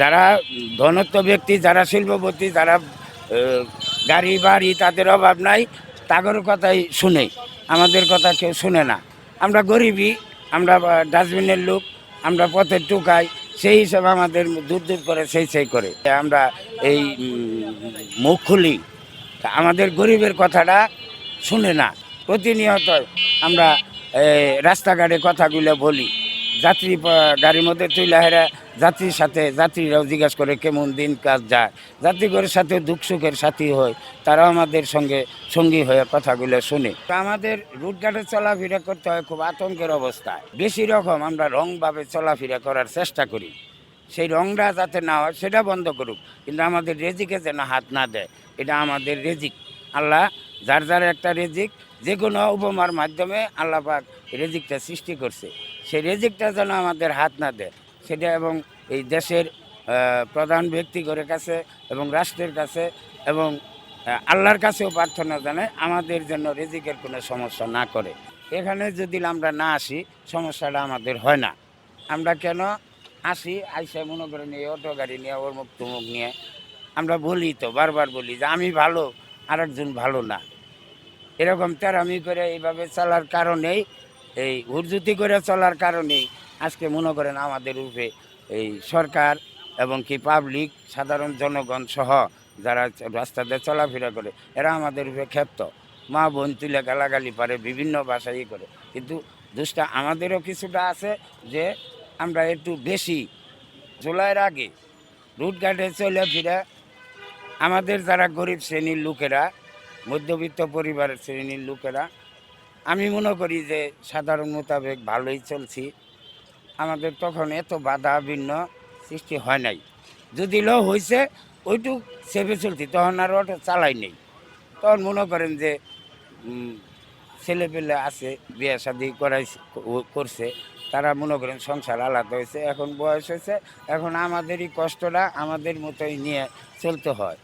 যারা ধনত্ব ব্যক্তি, যারা শিল্পপতি, যারা গাড়ি, বাড়ি, তাদের অভাব নাই। তাদের কথাই শুনে, আমাদের কথা কেউ শুনে না। আমরা গরিবই, আমরা ডাস্টবিনের লোক, আমরা পথের টুকাই, সেই হিসাবে আমাদের দূর দূর করে, সেই সেই করে। আমরা এই মুখ খুলি, আমাদের গরিবের কথাটা শুনে না। প্রতিনিয়ত আমরা রাস্তাঘাটে কথাগুলো বলি। যাত্রী গাড়ির মধ্যে তুইলা হেরা যাত্রীর সাথে, যাত্রীরাও জিজ্ঞাসা করে কেমন দিন কাজ যায়। যাত্রীগণের সাথে দুঃখ সুখের সাথী হয়, তারাও আমাদের সঙ্গে সঙ্গী হয়ে কথাগুলো শুনে। তো আমাদের রুটঘাটে চলাফেরা করতে হয় খুব আতঙ্কের অবস্থায় বেশি রকম আমরা রংভাবে চলাফেরা করার চেষ্টা করি। সেই রংটা যাতে না হয় সেটা বন্ধ করুক। কিন্তু আমাদের রেজিকে যেন হাত না দেয়, এটা আমাদের রেজিক। আল্লাহ যার যার একটা রেজিক যে কোনো উপমার মাধ্যমে আল্লাহ পাক রেজিকটা সৃষ্টি করছে। সেই রেজিকটা যেন আমাদের হাত না দেয়। সেটা এবং এই দেশের প্রধান ব্যক্তিগণের কাছে এবং রাষ্ট্রের কাছে এবং আল্লাহর কাছেও প্রার্থনা জানায় আমাদের জন্য রেজিকের কোনো সমস্যা না করে। এখানে যদি আমরা না আসি, সমস্যাটা আমাদের হয় না। আমরা কেন আসি? আইসা মনে করে নিয়ে অটো গাড়ি নিয়ে, ওর মুখ নিয়ে। আমরা বলি তো, বারবার বলি যে, আমি ভালো, আরেকজন ভালো না। এরকম তেরামি করে এইভাবে চলার কারণেই, এই হুরজুতি করে চলার কারণেই আজকে মনে করেন আমাদের রূপে এই সরকার এবং কি পাবলিক সাধারণ জনগণ সহ যারা রাস্তাতে চলাফেরা করে, এরা আমাদের রূপে ক্ষেপ্ত। মা বোন তুলে গালাগালি পারে, বিভিন্ন ভাষাই করে। কিন্তু দুষ্টা আমাদেরও কিছুটা আছে যে আমরা একটু বেশি জুলাইয়ের আগে রুটঘাটে চলে ফিরে আমাদের যারা গরিব শ্রেণির লোকেরা মধ্যবিত্ত পরিবারের শ্রেণির লোকেরা আমি মনে করি যে সাধারণ মোতাবেক ভালোই চলছি। আমাদের তখন এত বাধা ভিন্ন সৃষ্টি হয় নাই। যদি লো হয়েছে ওইটুক সেভে চলছি তখন আর অটো চালাই নেই। তখন মনে করেন যে উম, ছেলে পেলে আছে বিয়ে শাদি করাই করছে তারা মনে করেন সংসার আলাদা হয়েছে এখন বয়স হয়েছে এখন আমাদেরই কষ্টটা আমাদের মতোই নিয়ে চলতে হয়।